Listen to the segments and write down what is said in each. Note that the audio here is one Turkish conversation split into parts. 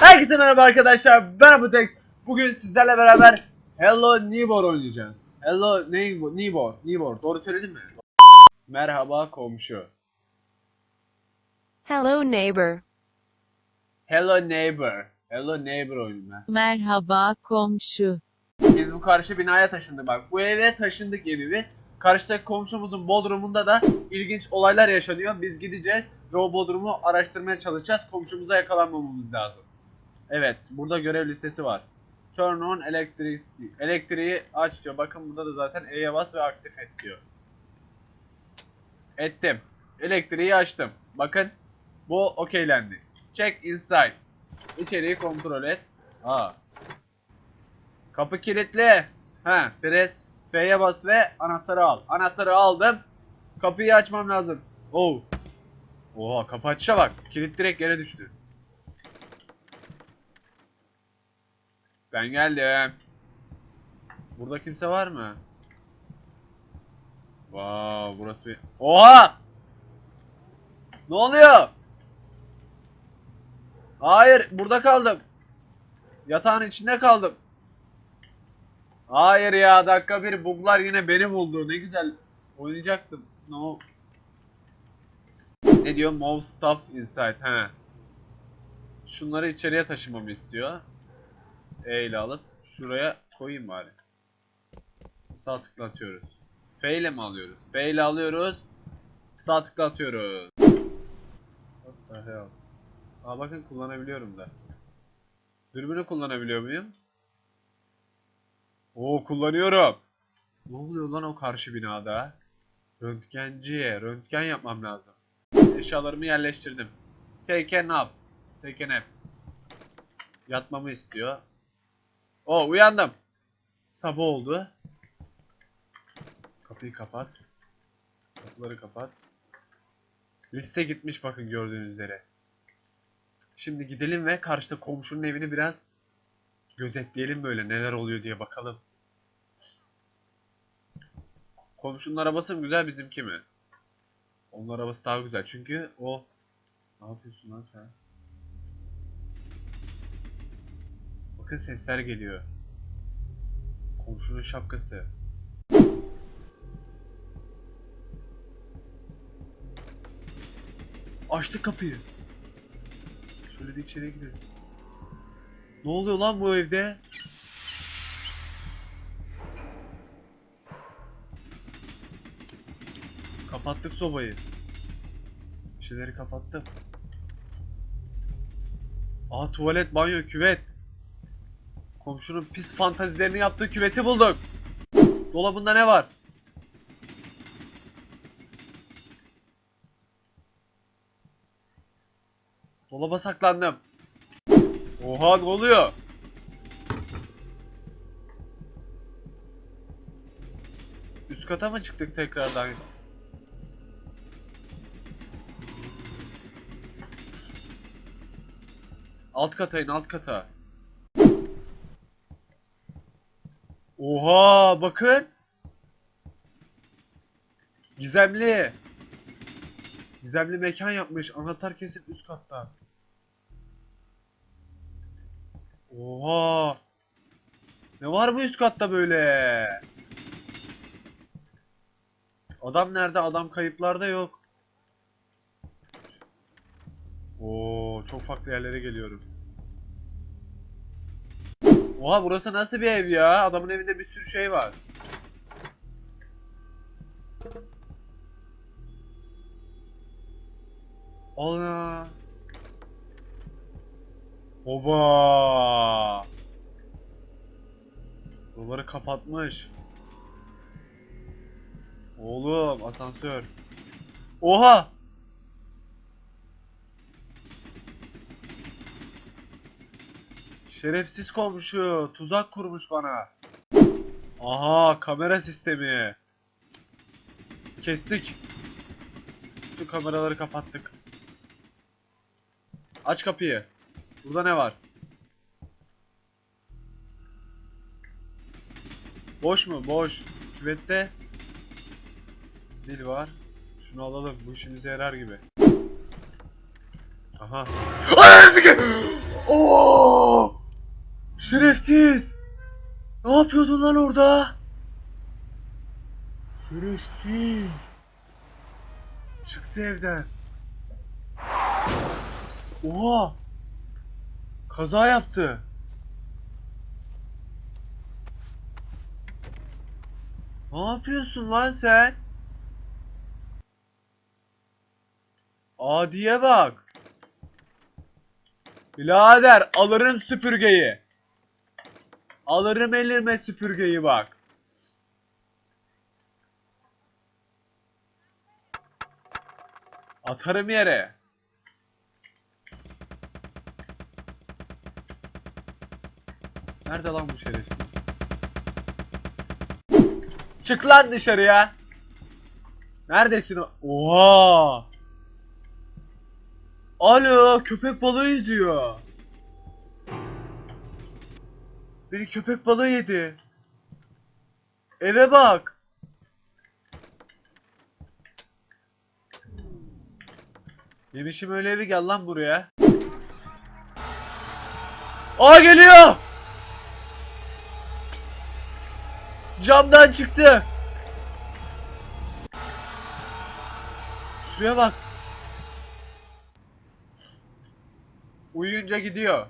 Herkese merhaba arkadaşlar. Ben Abutek. Bugün sizlerle beraber Hello Neighbor oynayacağız. Hello Neighbor, Neighbor, Neighbor. Doğru söyledim mi? Merhaba komşu. Hello neighbor. Hello Neighbor. Hello Neighbor oyunu ben. Merhaba komşu. Biz bu karşı binaya taşındık bak. Bu eve taşındık yeni biz. Karşıdaki komşumuzun bodrumunda da ilginç olaylar yaşanıyor. Biz gideceğiz ve o bodrumu araştırmaya çalışacağız. Komşumuza yakalanmamamız lazım. Evet, burada görev listesi var. Turn on electricity. Elektriği aç diyor. Bakın burada da zaten E'ye bas ve aktif et diyor. Ettim. Elektriği açtım. Bakın bu okeylendi. Check inside. İçeriği kontrol et. Aa. Kapı kilitli. Ha, press F'ye bas ve anahtarı al. Anahtarı aldım. Kapıyı açmam lazım. Oh. Oha kapı açışa bak. Kilit direkt yere düştü. Ben geldim. Burada kimse var mı? Wow, burası bir... Oha! Ne oluyor? Hayır, burada kaldım. Yatağın içinde kaldım. Hayır ya, dakika bir buglar yine beni buldu. Ne güzel oynayacaktım. No. Ne diyor? Move stuff inside. He. Şunları içeriye taşımamı istiyor. E ile alıp şuraya koyayım bari. Sağ tıkla. F ile mi alıyoruz? F ile alıyoruz. Sağ tıkla. What the hell? Aa bakın kullanabiliyorum da. Dürbünü kullanabiliyor muyum? Oo kullanıyorum. Ne oluyor lan o karşı binada? Röntgenciye. Röntgen yapmam lazım. Eşyalarımı yerleştirdim. Take a nap. Take a nap. Yatmamı istiyor. O uyandım. Sabah oldu. Kapıyı kapat. Kapıları kapat. Liste gitmiş bakın gördüğünüz üzere. Şimdi gidelim ve karşıda komşunun evini biraz gözetleyelim böyle neler oluyor diye bakalım. Komşunun arabası mı güzel bizimki mi? Onun arabası daha güzel çünkü o... Ne yapıyorsun lan sen? Bakın sesler geliyor. Komşunun şapkası. Açtı kapıyı. Şöyle bir içeri girelim. Ne oluyor lan bu evde? Kapattık sobayı. Bir şeyleri kapattım. Aa tuvalet, banyo, küvet. Komşunun pis fantazilerini yaptığı küveti bulduk. Dolabında ne var? Dolaba saklandım. Oha ne oluyor? Üst kata mı çıktık tekrardan? Alt kata in alt kata. Oha bakın. Gizemli. Gizemli mekan yapmış. Anahtar kesin üst katta. Oha. Ne var bu üst katta böyle? Adam nerede? Adam kayıplarda yok. Oo, çok farklı yerlere geliyorum. Oha burası nasıl bir ev ya? Adamın evinde bir sürü şey var. Ana. Oba. Buraları kapatmış. Oğlum asansör. Oha. Şerefsiz komşu. Tuzak kurmuş bana. Aha kamera sistemi. Kestik. Şu kameraları kapattık. Aç kapıyı. Burada ne var? Boş mu? Boş. Küvette zil var. Şunu alalım. Bu işimize yarar gibi. Aha. Oo! Şerefsiz! Ne yapıyordun lan orada? Şerefsiz! Çıktı evden. Oha! Kaza yaptı. Ne yapıyorsun lan sen? Adiye bak. Birader alırım süpürgeyi. Alırım elime süpürgeyi bak. Atarım yere. Nerede lan bu şerefsiz? Çık lan dışarıya. Neredesin? Oha! Alo, köpek balığı yüzüyor. Beni köpek balığı yedi. Eve bak. Yemişim öyle evi gel lan buraya. Aa geliyor. Camdan çıktı. Şuraya bak. Uyuyunca gidiyor.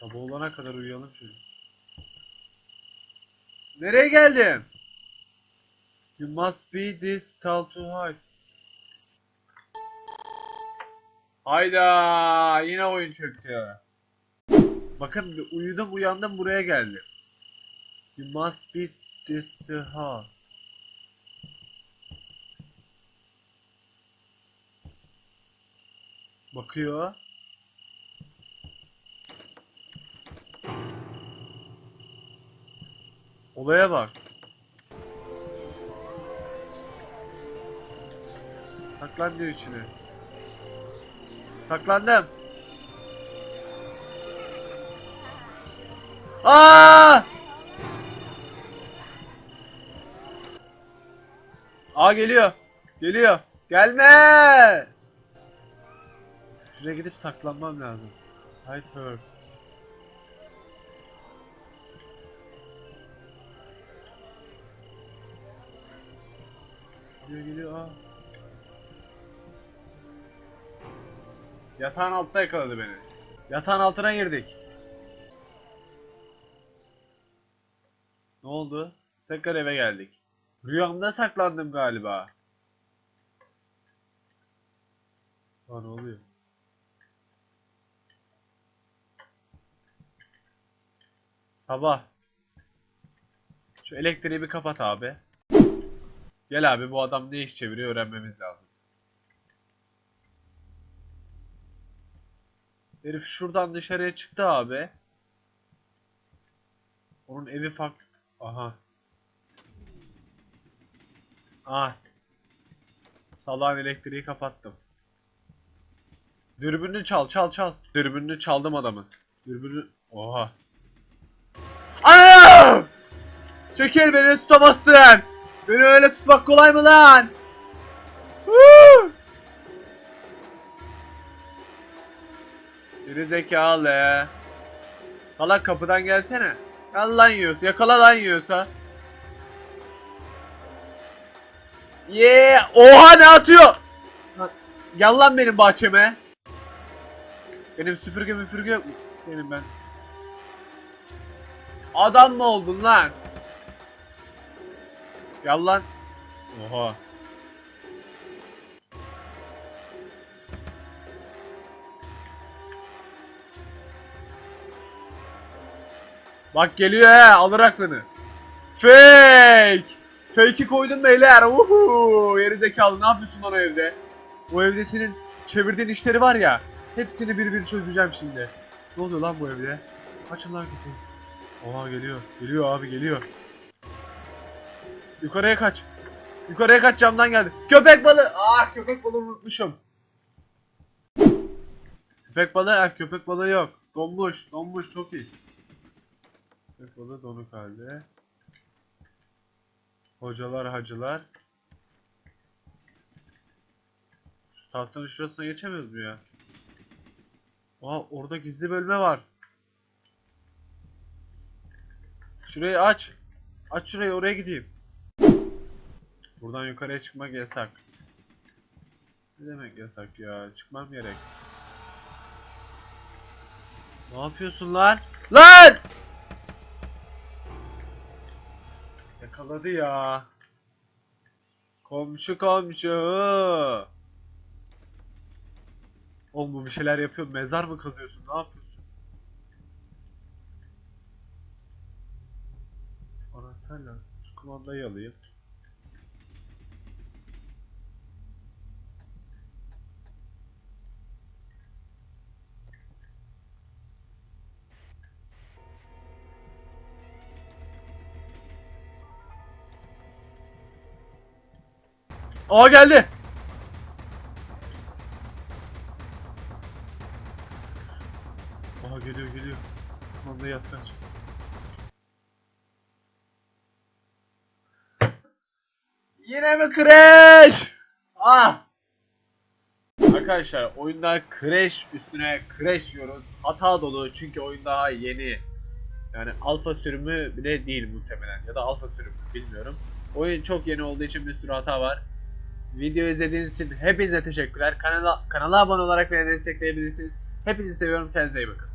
Sabah olana kadar uyuyalım şöyle. Nereye geldin? You must be this tall to hide. Hayda yine oyun çöktü. Bakın uyudum uyandım buraya geldim. You must be this to hide. Bakıyor. Olaya bak. Saklan diyor içine. Saklandım. Aa! Aa geliyor. Geliyor. Gelme! Şuraya gidip saklanmam lazım. Hide her. Geliyor geliyor aa. Yatağın altta yakaladı beni. Yatağın altına girdik. Ne oldu? Tekrar eve geldik. Rüyamda saklandım galiba. Aa ne oluyor? Sabah. Şu elektriği bir kapat abi. Gel abi bu adam ne iş çeviriyor öğrenmemiz lazım. Herif şuradan dışarıya çıktı abi. Onun evi fark... Aha. Ah. Salağın elektriği kapattım. Dürbününü çal çal çal. Dürbününü çaldım adamın. Dürbünü... Oha. Aa! Çekil beni tutamazsın. Beni öyle tutmak kolay mı lan? Woo! Geri zekalı. Salak kapıdan gelsene. Gel lan yiyorsa. Yakala lan yiyorsa. Yeah! Oha ne atıyor? Lan, lan benim bahçeme. Benim süpürge müpürge? Senin ben. Adam mı oldun lan? Gel lan. Oha. Bak geliyor he alır aklını. Fake. Fake'i koydum beyler. Uhu. Geri zekalı ne yapıyorsun lan o evde? O evde senin çevirdiğin işleri var ya. Hepsini bir bir çözeceğim şimdi. Ne oluyor lan bu evde? Açın lan kapıyı. Oha geliyor. Geliyor abi geliyor. Yukarıya kaç. Yukarıya kaç camdan geldi. Köpek balığı. Ah köpek balığı unutmuşum. Köpek balığı ah köpek balığı yok. Donmuş. Donmuş çok iyi. Köpek balığı donuk halde. Hocalar hacılar. Şu tahtanın şurasına geçemiyoruz mu ya? Aa orada gizli bölme var. Şurayı aç. Aç şurayı oraya gideyim. Buradan yukarıya çıkmak yasak. Ne demek yasak ya? Çıkmam gerek. Ne yapıyorsun lan? Lan! Yakaladı ya. Komşu komşu. Oğlum bir şeyler yapıyor. Mezar mı kazıyorsun? Ne yapıyorsun? Anahtarla. Kumandayı alayım. Aa geldi. Aa geliyor geliyor. Kumanda yat kaç. Yine mi crash? Ah! Arkadaşlar oyunda crash üstüne crash yiyoruz. Hata dolu çünkü oyun daha yeni. Yani alfa sürümü bile değil muhtemelen ya da alfa sürümü bilmiyorum. Oyun çok yeni olduğu için bir sürü hata var. Video izlediğiniz için hepinize teşekkürler. Kanala kanala abone olarak beni destekleyebilirsiniz. Hepinizi seviyorum. Kendinize iyi bakın.